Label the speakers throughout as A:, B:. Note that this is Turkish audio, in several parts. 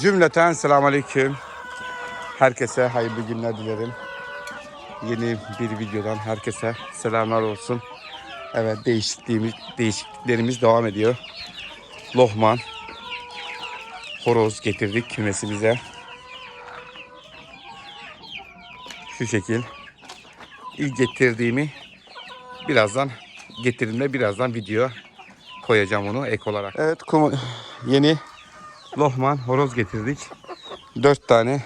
A: Cümleten selamünaleyküm. Herkese hayırlı günler dilerim. Yeni bir videodan herkese selamlar olsun. Evet değişikliğimiz, değişikliklerimiz devam ediyor. Lohman, horoz getirdik kümesimize. Şu şekil. İlk getirdiğimi birazdan getirdiğimde birazdan video koyacağım onu ek olarak. Evet yeni lohman horoz getirdik. Dört tane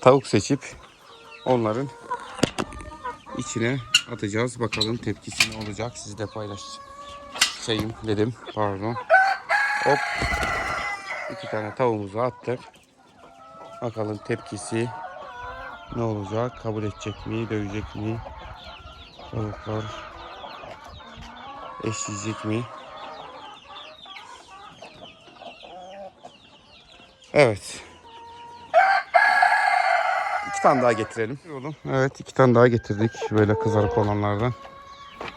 A: tavuk seçip onların içine atacağız. Bakalım tepkisi ne olacak. Sizle paylaşayım dedim. Pardon. Hop. İki tane tavuğumuzu attık. Bakalım tepkisi ne olacak? Kabul edecek mi? Dövecek mi? Tavuklar eşleyecek mi? Evet. İki tane daha getirelim. Oğlum. Evet iki tane daha getirdik. Böyle kızarık olanlardan.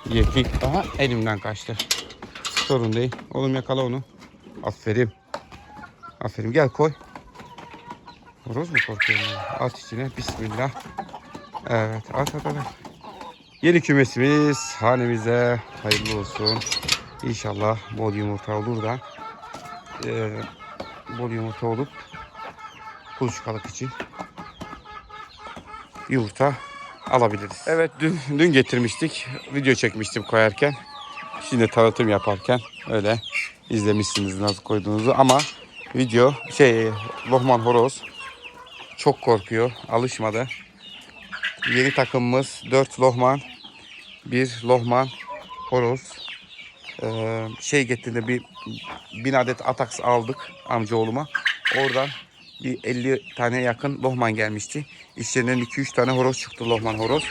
A: Yeki. Aha elimden kaçtı. Sorun değil. Oğlum yakala onu. Aferin. Aferin gel koy. Horoz mu korkuyor? At içine. Bismillah. Evet at at at. Yeni kümesimiz hanemize hayırlı olsun. İnşallah bol yumurta olur da eee, bol yumurta olup kuluçkalık için yumurta alabiliriz. Evet dün, dün getirmiştik. Video çekmiştim koyarken. Şimdi tanıtım yaparken öyle izlemişsiniz nasıl koyduğunuzu ama video şey Lohman horoz çok korkuyor. Alışmadı. Yeni takımımız 4 lohman, 1 lohman horoz. Ee, şey getirdi bir bin adet ataks aldık amcaoğluma. Oradan bir 50 tane yakın lohman gelmişti. İçlerinden 2-3 tane horoz çıktı lohman horoz.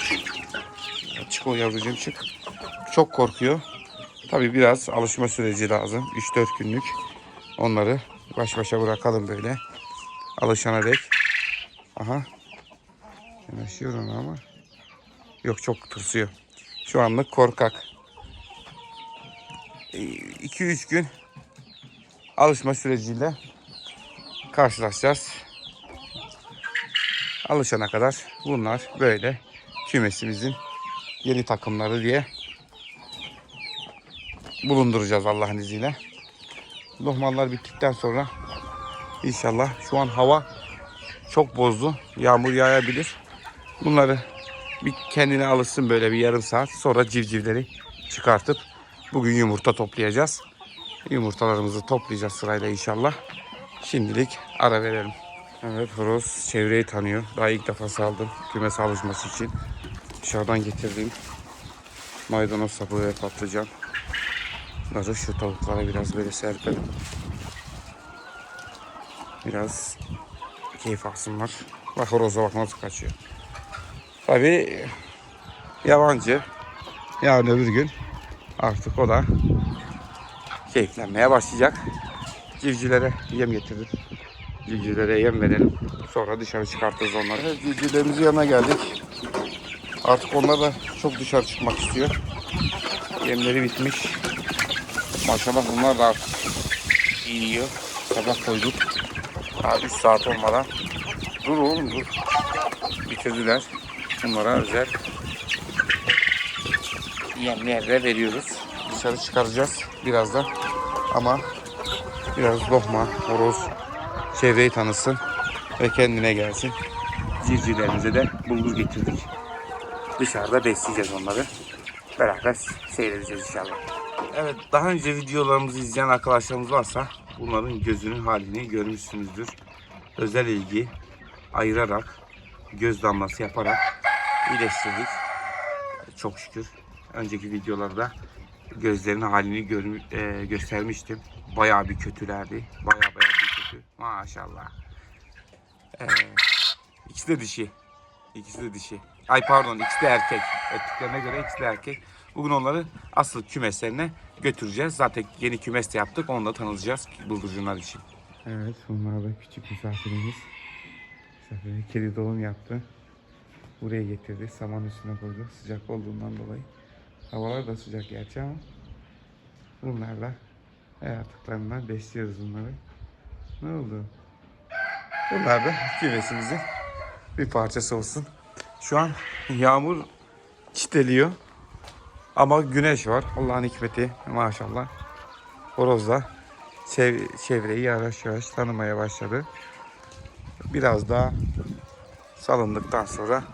A: Çık o yavrucuğum çık. Çok korkuyor. Tabii biraz alışma süreci lazım. 3-4 günlük. Onları baş başa bırakalım böyle. Alışana dek. Aha. Yanaşıyor ama. Yok çok tırsıyor. Şu anlık korkak. 2-3 gün alışma süreciyle karşılaşacağız. Alışana kadar bunlar böyle kümesimizin yeni takımları diye bulunduracağız Allah'ın izniyle. Lohmanlar bittikten sonra inşallah şu an hava çok bozdu. Yağmur yağabilir. Bunları bir kendine alışsın böyle bir yarım saat. Sonra civcivleri çıkartıp bugün yumurta toplayacağız. Yumurtalarımızı toplayacağız sırayla inşallah. Şimdilik ara verelim. Evet horoz çevreyi tanıyor. Daha ilk defa saldım kümese alışması için. Dışarıdan getirdiğim maydanoz sapı ve patlıcan. Bunları şu tavuklara biraz böyle serpelim. Biraz keyif alsınlar. Bak horoza bak nasıl kaçıyor. Tabii yabancı. Yarın öbür gün artık o da keyiflenmeye başlayacak. Civcivlere yem getirdim. Civcivlere yem verelim. Sonra dışarı çıkartırız onları. Evet, civcivlerimizin yanına geldik. Artık onlar da çok dışarı çıkmak istiyor. Yemleri bitmiş. Maşallah bunlar da artık iyi yiyor. Sabah koyduk. Daha 3 saat olmadan. Dur oğlum dur. Bitirdiler. Bunlara özel yemler de veriyoruz. Dışarı çıkaracağız birazdan. Ama biraz lokma, horoz çevreyi tanısın ve kendine gelsin. Civcivlerimize de bulgur getirdik. Dışarıda besleyeceğiz onları. Beraber seyredeceğiz inşallah. Evet daha önce videolarımızı izleyen arkadaşlarımız varsa bunların gözünün halini görmüşsünüzdür. Özel ilgi ayırarak göz damlası yaparak iyileştirdik. Çok şükür. Önceki videolarda gözlerinin halini görmü- e, göstermiştim. Bayağı bir kötülerdi. Bayağı bayağı bir kötü. Maşallah. Ee, ikisi de dişi. İkisi de dişi. Ay pardon ikisi de erkek. Ettiklerine göre ikisi de erkek. Bugün onları asıl kümeslerine götüreceğiz. Zaten yeni kümes de yaptık. Onu da tanıtacağız bıldırcınlar için. Evet bunlar da küçük misafirimiz. Misafir kedi doğum yaptı. Buraya getirdi. Saman üstüne koydu. Sıcak olduğundan dolayı. Havalar da sıcak gerçi ama bunlarla hayatlıklarından besliyoruz bunları. Ne oldu? Bunlar da kümesimizin bir parçası olsun. Şu an yağmur çiteliyor. Ama güneş var. Allah'ın hikmeti maşallah. Horoz da çev- çevreyi yavaş yavaş tanımaya başladı. Biraz daha salındıktan sonra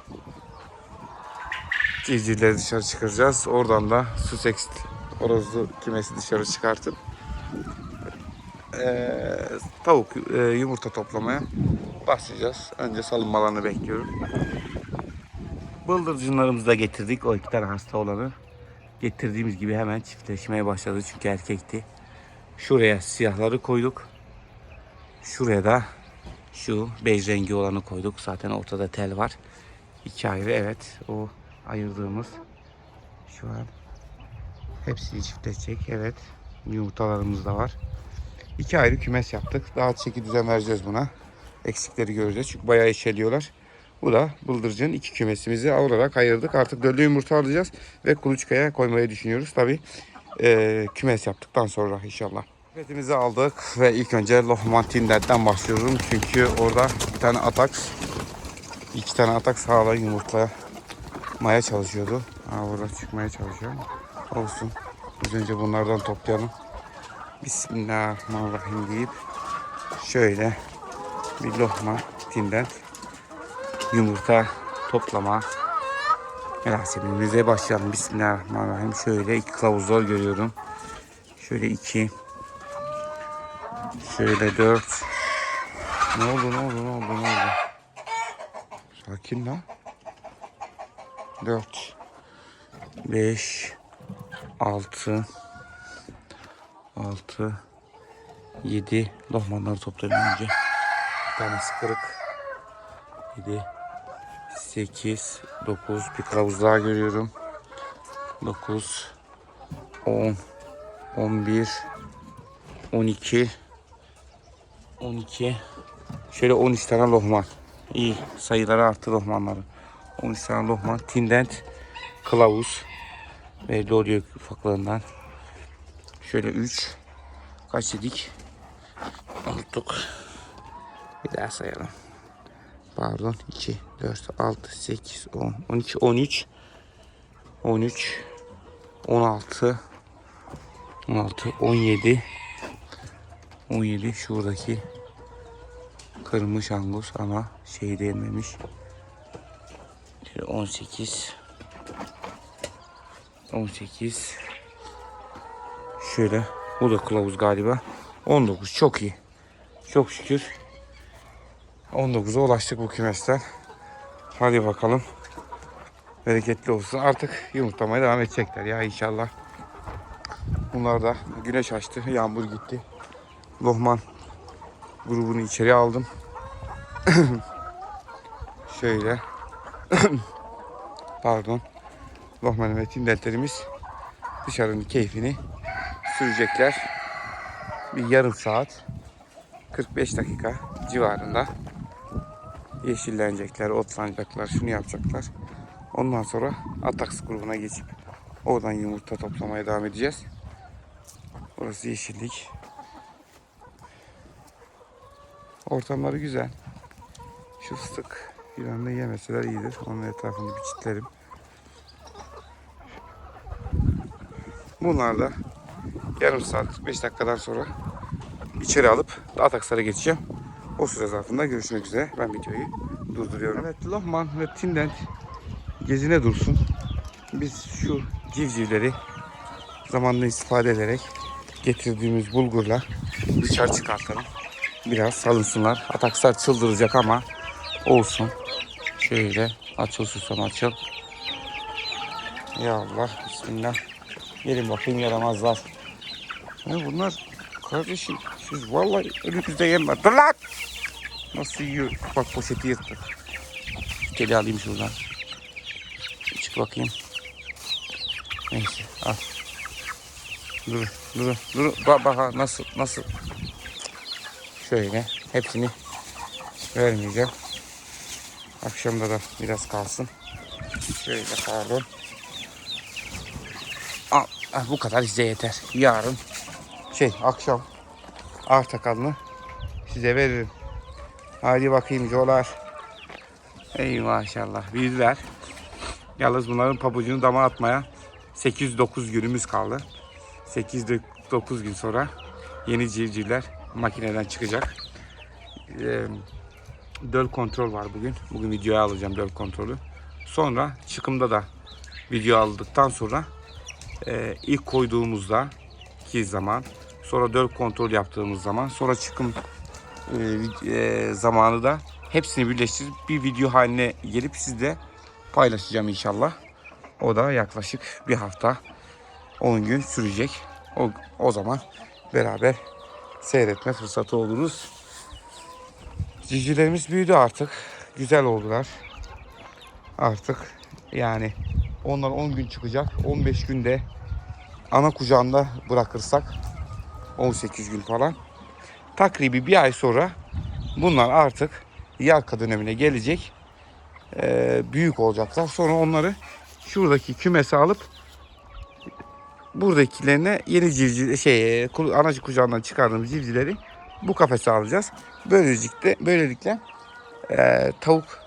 A: civcivleri dışarı çıkaracağız. Oradan da Sussex horozlu kümesi dışarı çıkartıp eee, tavuk eee, yumurta toplamaya başlayacağız. Önce salınmalarını bekliyorum. Bıldırcınlarımızı da getirdik. O iki tane hasta olanı. Getirdiğimiz gibi hemen çiftleşmeye başladı çünkü erkekti. Şuraya siyahları koyduk. Şuraya da şu bej rengi olanı koyduk. Zaten ortada tel var. İki ayrı evet. O ayırdığımız şu an hepsini çiftleşecek. Evet. Yumurtalarımız da var. İki ayrı kümes yaptık. Daha çeki düzen vereceğiz buna. Eksikleri göreceğiz. Çünkü bayağı eşeliyorlar. Bu da bıldırcın iki kümesimizi olarak ayırdık. Artık döllü yumurta alacağız ve kuluçkaya koymayı düşünüyoruz. Tabi kümes yaptıktan sonra inşallah. Sepetimizi aldık ve ilk önce Lohman Tinder'den başlıyorum. Çünkü orada bir tane atak, iki tane atak sağla yumurtlamaya çalışıyordu. Ha, burada çıkmaya çalışıyor. Olsun. Biz önce bunlardan toplayalım. Bismillahirrahmanirrahim deyip şöyle bir lohma tinden yumurta toplama merasimimize başlayalım. Bismillahirrahmanirrahim. Şöyle iki kılavuzlar görüyorum. Şöyle iki. Şöyle dört. Ne oldu ne oldu ne oldu ne oldu? Sakin lan. Dört. Beş. Altı. Altı. Yedi. Lohmanları toplayalım önce. Bir tanesi kırık. Yedi. 8, 9 bir kılavuz daha görüyorum. 9, 10, 11, 12, 12, şöyle 13 tane lohman. İyi sayıları arttı lohmanların. 13 tane lohman. Tindent, kılavuz ve doğruyor ufaklığından. Şöyle 3, kaç dedik? Unuttuk. Bir daha sayalım. Pardon 2, 4, 6, 8, 10, 12, 13, 13, 16, 16, 17, 17 şuradaki kırmış angus ama şey değmemiş. 18, 18, şöyle bu da kılavuz galiba. 19 çok iyi. Çok şükür 19'a ulaştık bu kümesten. Hadi bakalım. Bereketli olsun. Artık yumurtlamaya devam edecekler ya inşallah. Bunlar da güneş açtı. Yağmur gitti. Lohman grubunu içeri aldım. Şöyle. Pardon. Lohman ve tindelterimiz dışarının keyfini sürecekler. Bir yarım saat 45 dakika civarında yeşillenecekler, otlanacaklar, şunu yapacaklar. Ondan sonra Atax grubuna geçip oradan yumurta toplamaya devam edeceğiz. Burası yeşillik. Ortamları güzel. Şu fıstık yılanını yemeseler iyidir. Onun etrafını bir çitlerim. Bunlar da yarım saat 45 dakikadan sonra içeri alıp Atax'lara geçeceğim. O süre zarfında görüşmek üzere. Ben videoyu durduruyorum. Evet Lohman ve Tindent gezine dursun. Biz şu civcivleri zamanla istifade ederek getirdiğimiz bulgurla dışarı çıkartalım. Biraz salınsınlar. Atakslar çıldıracak ama olsun. Şöyle açıl susam açıl. Ya Allah bismillah. Gelin bakayım yaramazlar. Ya bunlar kardeşim siz vallahi önünüzde yem var. Dur lan! Nasıl yiyor? Bak poşeti yırttı. Teli alayım şuradan. Çık bakayım. Neyse al. Dur dur dur. Bak bak nasıl nasıl. Şöyle hepsini vermeyeceğim. Akşamda da biraz kalsın. Şöyle pardon. Al, al, bu kadar size yeter. Yarın şey akşam arta kalanı size veririm. Hadi bakayım colar. Ey maşallah büyüdüler. Yalnız bunların pabucunu dama atmaya 809 günümüz kaldı. 809 gün sonra yeni civcivler makineden çıkacak. Ee, döl kontrol var bugün. Bugün videoya alacağım döl kontrolü. Sonra çıkımda da video aldıktan sonra e, ilk koyduğumuzda ki zaman sonra döl kontrol yaptığımız zaman sonra çıkım e, e, zamanı da hepsini birleştirip bir video haline gelip sizle paylaşacağım inşallah. O da yaklaşık bir hafta 10 gün sürecek. O, o zaman beraber seyretme fırsatı oluruz. Civcivlerimiz büyüdü artık. Güzel oldular. Artık yani onlar 10 gün çıkacak. 15 günde ana kucağında bırakırsak 18 gün falan. Takribi bir ay sonra bunlar artık yarka dönemine gelecek. Ee, büyük olacaklar. Sonra onları şuradaki kümese alıp buradakilerine yeni civciv şey ku- anacı kucağından çıkardığımız civcivleri bu kafese alacağız. Böylelikle böylelikle e, tavuk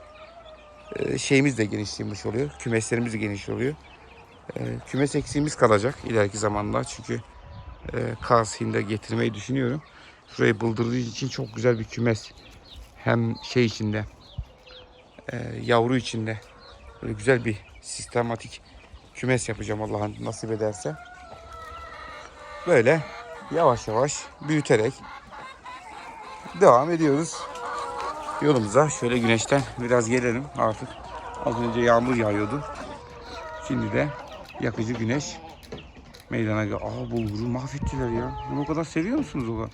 A: e, şeyimiz de genişlemiş oluyor. Kümeslerimiz de geniş oluyor. E, kümes eksiğimiz kalacak ileriki zamanlar çünkü e, Kaz Hind'e getirmeyi düşünüyorum. Şurayı bıldırdığı için çok güzel bir kümes. Hem şey içinde e, yavru içinde böyle güzel bir sistematik kümes yapacağım Allah'ın nasip ederse. Böyle yavaş yavaş büyüterek devam ediyoruz. Yolumuza şöyle güneşten biraz gelelim artık. Az önce yağmur yağıyordu. Şimdi de yakıcı güneş meydana gel. Aa bulguru mahvettiler ya. Bunu o kadar seviyor musunuz o kadar?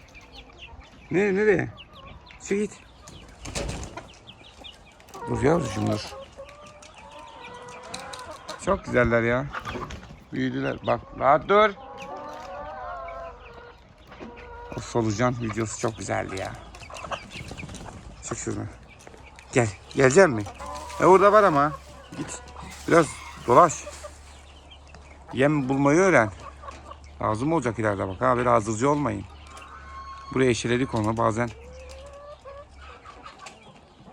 A: Nereye nereye? Çık git. Dur yavrucuğum dur. Çok güzeller ya. Büyüdüler. Bak rahat dur. O solucan videosu çok güzeldi ya. Çık şuradan. Gel. Gelecek mi? E orada var ama. Git. Biraz dolaş. Yem bulmayı öğren. Lazım olacak ileride bak ha. Böyle olmayın. Buraya eşeledik onu bazen.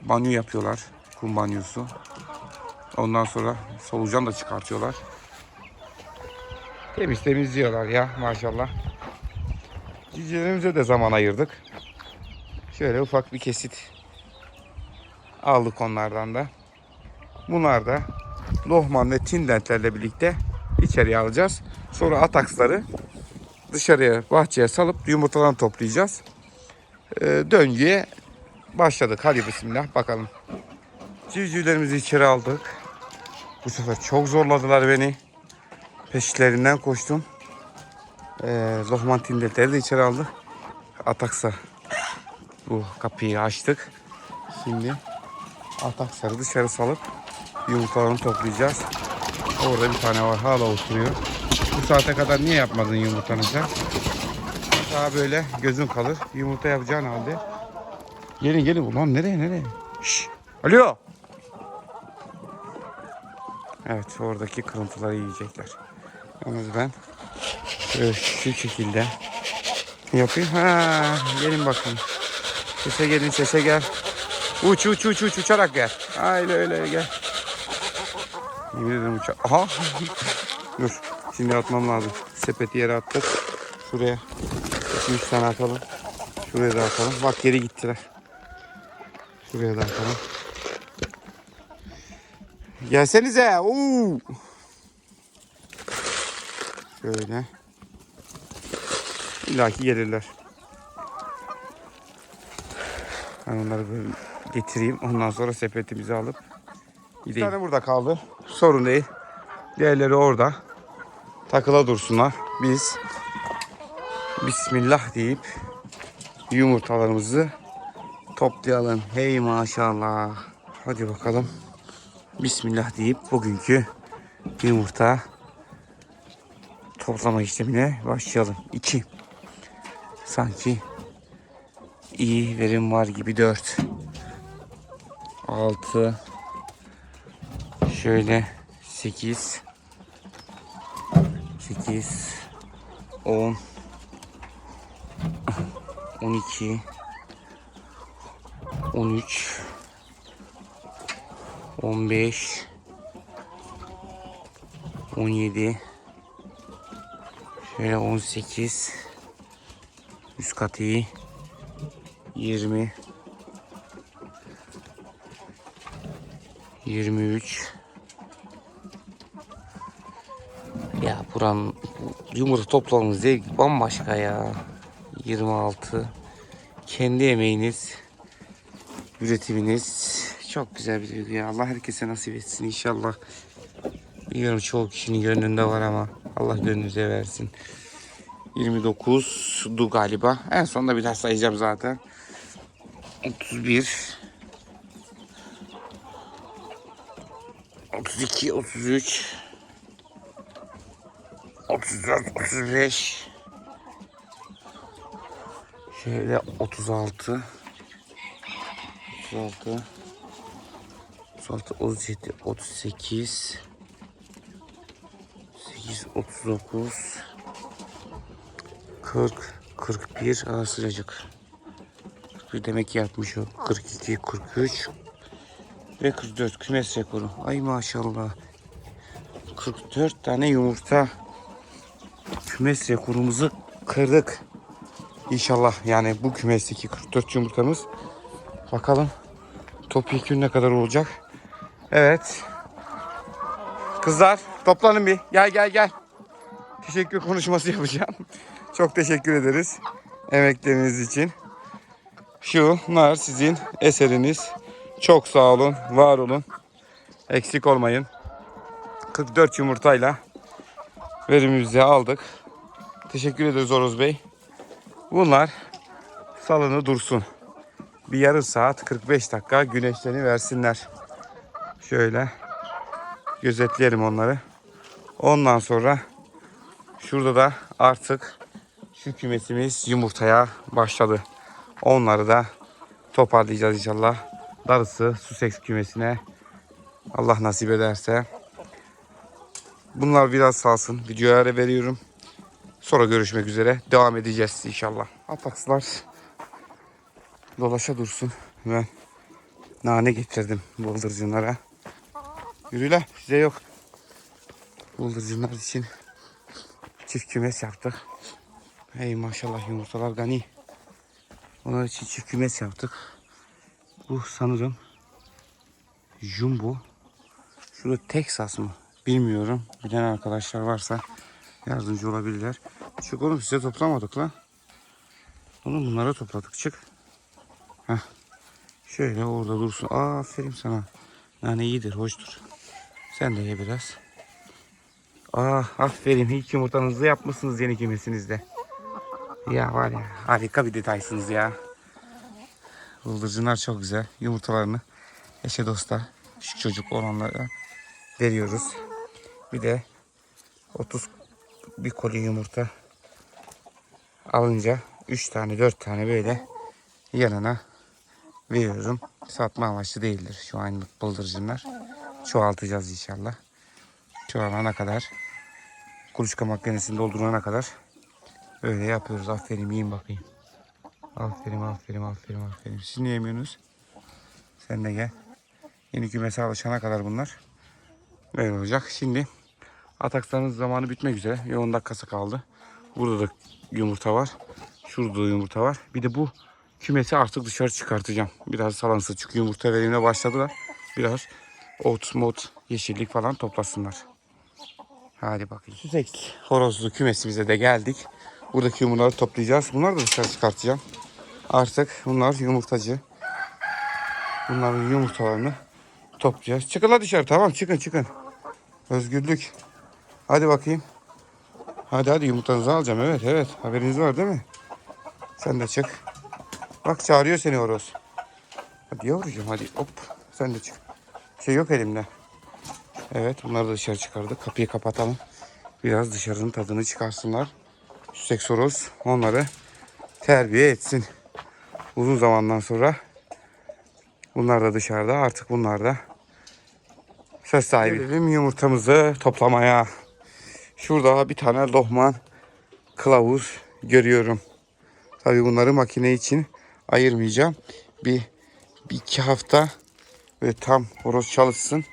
A: Banyo yapıyorlar. Kum banyosu. Ondan sonra solucan da çıkartıyorlar. Temiz temizliyorlar ya maşallah. Cicilerimize de zaman ayırdık. Şöyle ufak bir kesit aldık onlardan da. Bunlar da Lohman ve Tindentlerle birlikte içeriye alacağız. Sonra ataksları dışarıya bahçeye salıp yumurtadan toplayacağız. Ee, döngüye başladık. Hadi bismillah bakalım. Civcivlerimizi içeri aldık. Bu sefer çok zorladılar beni. Peşlerinden koştum. Ee, Lohman Tindentleri de içeri aldık. Ataksa bu kapıyı açtık. Şimdi Ataksar'ı dışarı salıp yumurtalarını toplayacağız. Orada bir tane var hala oturuyor. Bu saate kadar niye yapmadın yumurtanı sen? Daha böyle gözün kalır. Yumurta yapacağın halde. Gelin gelin. Ulan nereye nereye? Şş. Alo. Evet oradaki kırıntıları yiyecekler. Yalnız ben şu şekilde yapayım. Ha, gelin bakın. Sese gelin sese gel. Uç uç uç uç uçarak gel. Öyle öyle gel. Yemin ederim uçak. Aha. Dur. Şimdi atmam lazım. Sepeti yere attık. Şuraya. 2-3 tane atalım. Şuraya da atalım. Bak geri gittiler. Şuraya da atalım. Gelsenize. Oo. Şöyle. İlla ki gelirler. Ben onları böyle getireyim. Ondan sonra sepetimizi alıp gideyim. Bir tane burada kaldı. Sorun değil. Diğerleri orada. Takıla dursunlar. Biz Bismillah deyip yumurtalarımızı toplayalım. Hey maşallah. Hadi bakalım. Bismillah deyip bugünkü yumurta toplama işlemine başlayalım. 2. Sanki iyi verim var gibi. 4. 6 şöyle 8 8 10 12 13 15 17 Şöyle 18 Üst kat iyi. 20 23 Ya buranın yumurta toplamamız zevki bambaşka ya. 26 Kendi emeğiniz Üretiminiz. Çok güzel bir duygu ya. Allah herkese nasip etsin inşallah. Biliyorum çoğu kişinin gönlünde var ama Allah gönlünüze versin 29'du galiba. En sonunda bir daha sayacağım zaten. 31 32 33 34 35 Şöyle 36 36 36 37 38 8 39 40 41 aa sıcacık 41 demek ki yatmış o. 42 43 ve 44 kümes rekoru. Ay maşallah. 44 tane yumurta. Kümes rekorumuzu kırdık. İnşallah yani bu kümesteki 44 yumurtamız bakalım topyekun ne kadar olacak. Evet. Kızlar toplanın bir. Gel gel gel. Teşekkür konuşması yapacağım çok teşekkür ederiz emekleriniz için. Şunlar sizin eseriniz. Çok sağ olun, var olun. Eksik olmayın. 44 yumurtayla verimimizi aldık. Teşekkür ederiz Oroz Bey. Bunlar salını dursun. Bir yarım saat 45 dakika güneşlerini versinler. Şöyle gözetleyelim onları. Ondan sonra şurada da artık şu kümesimiz yumurtaya başladı. Onları da toparlayacağız inşallah. Darısı Sussex kümesine Allah nasip ederse. Bunlar biraz salsın. Videoya ara veriyorum. Sonra görüşmek üzere. Devam edeceğiz inşallah. Atakslar dolaşa dursun. Ben nane getirdim bıldırcınlara. Yürüyle size yok. Bıldırcınlar için çift kümes yaptık. Hey maşallah yumurtalar gani. Onlar için çift kümes yaptık. Bu sanırım Jumbo. Şurada Texas mı? Bilmiyorum. Bilen arkadaşlar varsa yardımcı olabilirler. Çık oğlum size toplamadık lan. Onu bunlara topladık. Çık. Heh. Şöyle orada dursun. Aferin sana. Yani iyidir, hoştur. Sen de ye biraz. Aa, aferin. İlk yumurtanızı yapmışsınız yeni kümesinizde. Ya var ya harika bir detaysınız ya. Bıldırcınlar çok güzel. Yumurtalarını eşe dosta küçük çocuk olanlara veriyoruz. Bir de 30 bir koli yumurta alınca 3 tane 4 tane böyle yanına veriyorum. Satma amaçlı değildir şu anlık bıldırcınlar. Çoğaltacağız inşallah. Çoğalana kadar kuluçka makinesini doldurana kadar Öyle yapıyoruz. Aferin yiyin bakayım. Aferin aferin aferin aferin. Siz niye yemiyorsunuz? Sen de gel. Yeni kümese alışana kadar bunlar. Böyle olacak. Şimdi atakslarınız zamanı bitmek üzere. Bir 10 dakikası kaldı. Burada da yumurta var. Şurada da yumurta var. Bir de bu kümesi artık dışarı çıkartacağım. Biraz salansı çünkü yumurta verimine başladılar. Biraz ot, mot, yeşillik falan toplasınlar. Hadi bakayım. Sussex horozlu kümesimize de geldik. Buradaki yumurtaları toplayacağız. Bunları da dışarı çıkartacağım. Artık bunlar yumurtacı. Bunların yumurtalarını toplayacağız. Çıkın dışarı tamam çıkın çıkın. Özgürlük. Hadi bakayım. Hadi hadi yumurtanızı alacağım. Evet evet haberiniz var değil mi? Sen de çık. Bak çağırıyor seni horoz. Hadi yavrucuğum hadi hop. Sen de çık. Şey yok elimde. Evet bunları da dışarı çıkardık. Kapıyı kapatalım. Biraz dışarının tadını çıkarsınlar. Sussex horoz onları terbiye etsin. Uzun zamandan sonra bunlar da dışarıda. Artık bunlar da söz sahibi. Gelelim yumurtamızı toplamaya. Şurada bir tane lohman kılavuz görüyorum. Tabii bunları makine için ayırmayacağım. Bir bir iki hafta ve tam horoz çalışsın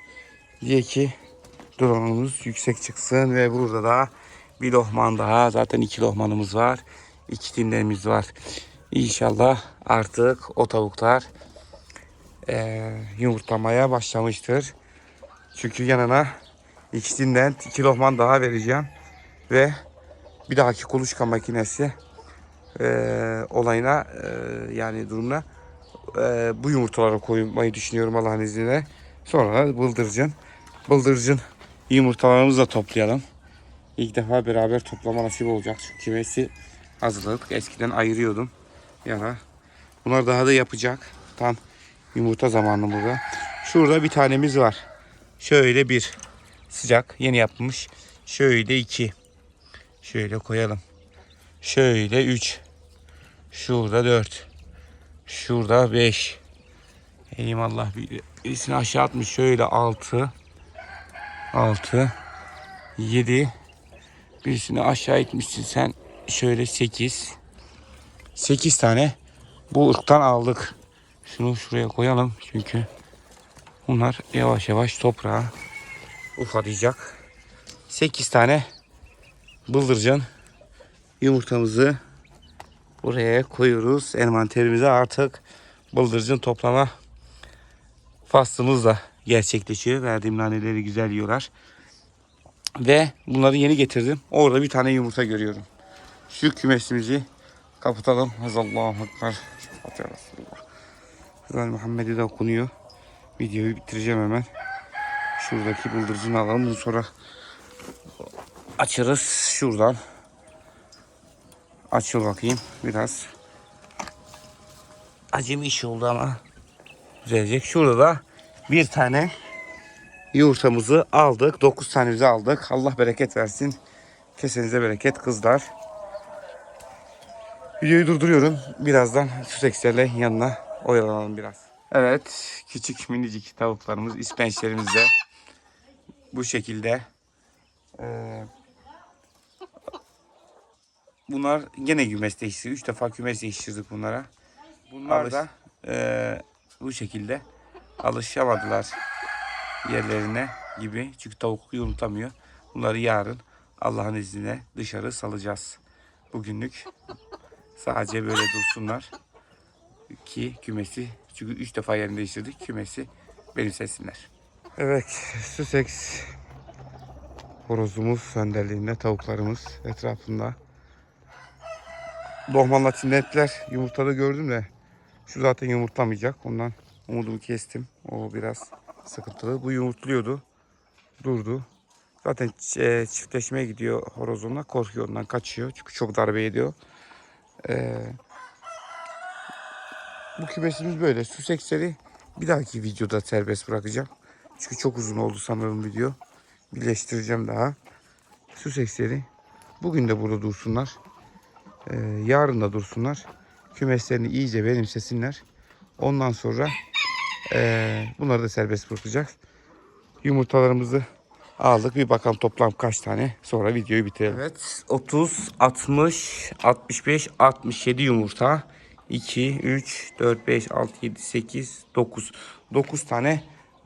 A: diye ki drone'umuz yüksek çıksın ve burada da bir lohman daha zaten iki lohmanımız var. iki timlerimiz var. İnşallah artık o tavuklar eee, yumurtlamaya başlamıştır. Çünkü yanına ikisinden iki lohman daha vereceğim. Ve bir dahaki kuluçka makinesi eee, olayına eee, yani durumuna eee, bu yumurtaları koymayı düşünüyorum Allah'ın izniyle. Sonra da bıldırcın. Bıldırcın yumurtalarımızı da toplayalım. İlk defa beraber toplama nasip olacak. Çünkü kümesi hazırladık. Eskiden ayırıyordum. Yana. Bunlar daha da yapacak. Tam yumurta zamanı burada. Şurada bir tanemiz var. Şöyle bir sıcak yeni yapılmış. Şöyle iki. Şöyle koyalım. Şöyle üç. Şurada dört. Şurada beş. Eyvallah bir- birisini aşağı atmış. Şöyle altı. Altı. Yedi. Birisini aşağı itmişsin sen. Şöyle sekiz. Sekiz tane bu ırktan aldık. Şunu şuraya koyalım çünkü bunlar yavaş yavaş toprağa ufalacak. 8 tane bıldırcın yumurtamızı buraya koyuyoruz. Envanterimize artık bıldırcın toplama faslımız da gerçekleşiyor. Verdiğim naneleri güzel yiyorlar. Ve bunları yeni getirdim. Orada bir tane yumurta görüyorum. Şu kümesimizi kapatalım. Hazallahu. Şefaat ya Resulullah. Hazreti Muhammed'i de okunuyor. Videoyu bitireceğim hemen. Şuradaki bıldırcını alalım. Bunu sonra açarız. Şuradan. Açıl bakayım biraz. Acemi iş oldu ama düzelecek. Şurada da bir tane yumurtamızı aldık. 9 tanemizi aldık. Allah bereket versin. Kesenize bereket kızlar. Videoyu durduruyorum. Birazdan süsekslerle yanına oyalanalım biraz. Evet. Küçük minicik tavuklarımız, ispençlerimiz de bu şekilde. Ee, bunlar gene kümes değiştirdik. Üç defa kümes değiştirdik bunlara. Bunlar da ee, bu şekilde alışamadılar yerlerine gibi. Çünkü tavuk yumurtlamıyor. Bunları yarın Allah'ın izniyle dışarı salacağız. Bugünlük sadece böyle dursunlar ki kümesi çünkü üç defa yerini değiştirdik kümesi benimsesinler. Evet Sussex horozumuz önderliğinde tavuklarımız etrafında. Lohman latinetler yumurtada gördüm de şu zaten yumurtlamayacak ondan umudumu kestim. O biraz sıkıntılı. Bu yumurtluyordu. Durdu. Zaten e, çiftleşmeye gidiyor horozunla. Korkuyor ondan kaçıyor. Çünkü çok darbe ediyor. Ee, bu kümesimiz böyle. Suseksleri bir dahaki videoda serbest bırakacağım. Çünkü çok uzun oldu sanırım video. Birleştireceğim daha. Suseksleri bugün de burada dursunlar. Ee, yarın da dursunlar. Kümeslerini iyice benimsesinler. Ondan sonra ee, bunları da serbest bırakacağız. Yumurtalarımızı aldık. Bir bakalım toplam kaç tane. Sonra videoyu bitirelim. Evet. 30, 60, 65, 67 yumurta. 2, 3, 4, 5, 6, 7, 8, 9. 9 tane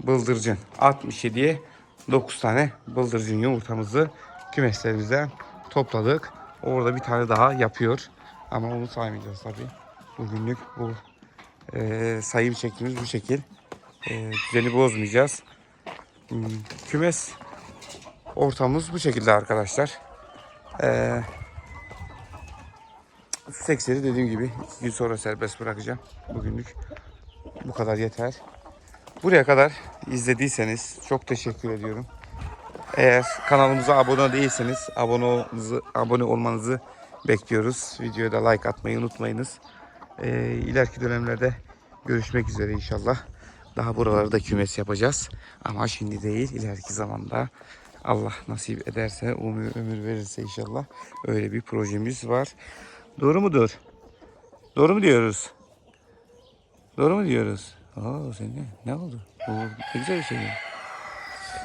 A: bıldırcın. 67'ye 9 tane bıldırcın yumurtamızı kümeslerimizden topladık. Orada bir tane daha yapıyor. Ama onu saymayacağız tabii. Bugünlük bu e, sayım şeklimiz bu şekil. E, düzeni bozmayacağız. Hmm, kümes ortamımız bu şekilde arkadaşlar. Ee, sekseri dediğim gibi iki gün sonra serbest bırakacağım. Bugünlük bu kadar yeter. Buraya kadar izlediyseniz çok teşekkür ediyorum. Eğer kanalımıza abone değilseniz abone olmanızı, abone olmanızı bekliyoruz. Videoya da like atmayı unutmayınız. Ee, ileriki dönemlerde görüşmek üzere inşallah. Daha buralarda kümes yapacağız. Ama şimdi değil ileriki zamanda Allah nasip ederse ömür, ömür verirse inşallah öyle bir projemiz var. Doğru mudur? Doğru mu diyoruz? Doğru mu diyoruz? Oo sen ne? Ne oldu? Oo, ne güzel bir şey.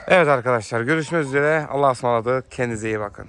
A: Evet arkadaşlar görüşmek üzere. Allah'a ısmarladık. Kendinize iyi bakın.